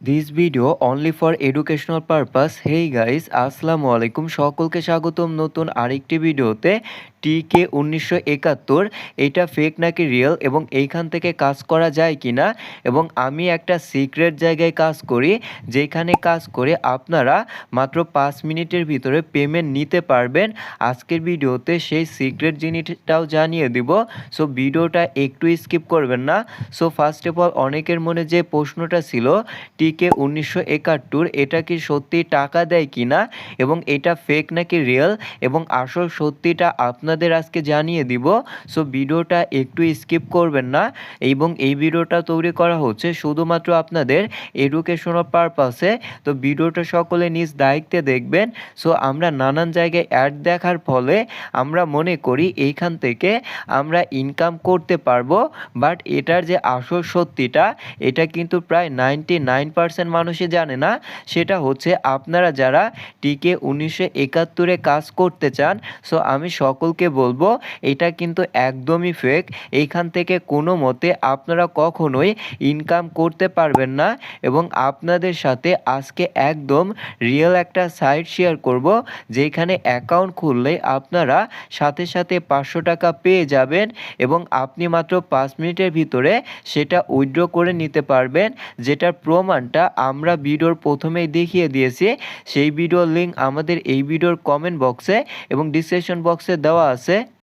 This video only for educational purpose hey guys আসসালামু আলাইকুম। সকলকে স্বাগতম নতুন আরেকটি ভিডিওতে। টিকে উনিশশো একাত্তর, এটা ফেক নাকি রিয়েল এবং এইখান থেকে কাজ করা যায় কি না এবং আমি একটা সিক্রেট জায়গায় কাজ করি, যেখানে কাজ করে আপনারা মাত্র পাঁচ মিনিটের ভিতরে পেমেন্ট নিতে পারবেন। আজকের ভিডিওতে সেই সিক্রেট জিনিসটাও জানিয়ে দিব। সো ভিডিওটা একটু স্কিপ করবেন না। সো ফার্স্ট অফ অল অনেকের মনে যে প্রশ্নটা ছিল টিকে উনিশশো একাত্তর, এটা কি সত্যি টাকা দেয় কি না এবং এটা ফেক নাকি রিয়েল এবং আসল সত্যিটা আপনাদের আজকে জানিয়ে দিব। সো ভিডিওটা একটু স্কিপ করবেন না এবং এই ভিডিওটা তৈরি করা হচ্ছে শুধুমাত্র আপনাদের এডুকেশনাল পারপাসে তো, ভিডিওটা সকলে নিজ দায়িত্বে দেখবেন। সো আমরা নানান জায়গায় অ্যাড দেখার ফলে আমরা মনে করি এইখান থেকে আমরা ইনকাম করতে পারব বাট এটার যে আসল সত্যিটা, এটা কিন্তু প্রায় নাইনটি নাইন পার্সেন্ট মানুষই জানে না। সেটা হচ্ছে আপনারা যারা টিকে উনিশশো একাত্তরে কাজ করতে চান সো আমি সকলকে বলব, এটা কিন্তু একদমই ফেক এইখান থেকে কোনো মতে আপনারা কখনোই ইনকাম করতে পারবেন না এবং আপনাদের সাথে আজকে একদম রিয়েল একটা সাইট শেয়ার করব, যেখানে অ্যাকাউন্ট খুললে আপনারা সাথে সাথে পাঁচশো টাকা পেয়ে যাবেন এবং আপনি মাত্র পাঁচ মিনিটের ভিতরে সেটা উইথড্র করে নিতে পারবেন, যেটার প্রমাণটা আমরা ভিডিওর প্রথমেই দেখিয়ে দিয়েছি। সেই ভিডিওর লিঙ্ক আমাদের এই ভিডিওর কমেন্ট বক্সে এবং ডিসক্রিপশন বক্সে দেওয়া আছে।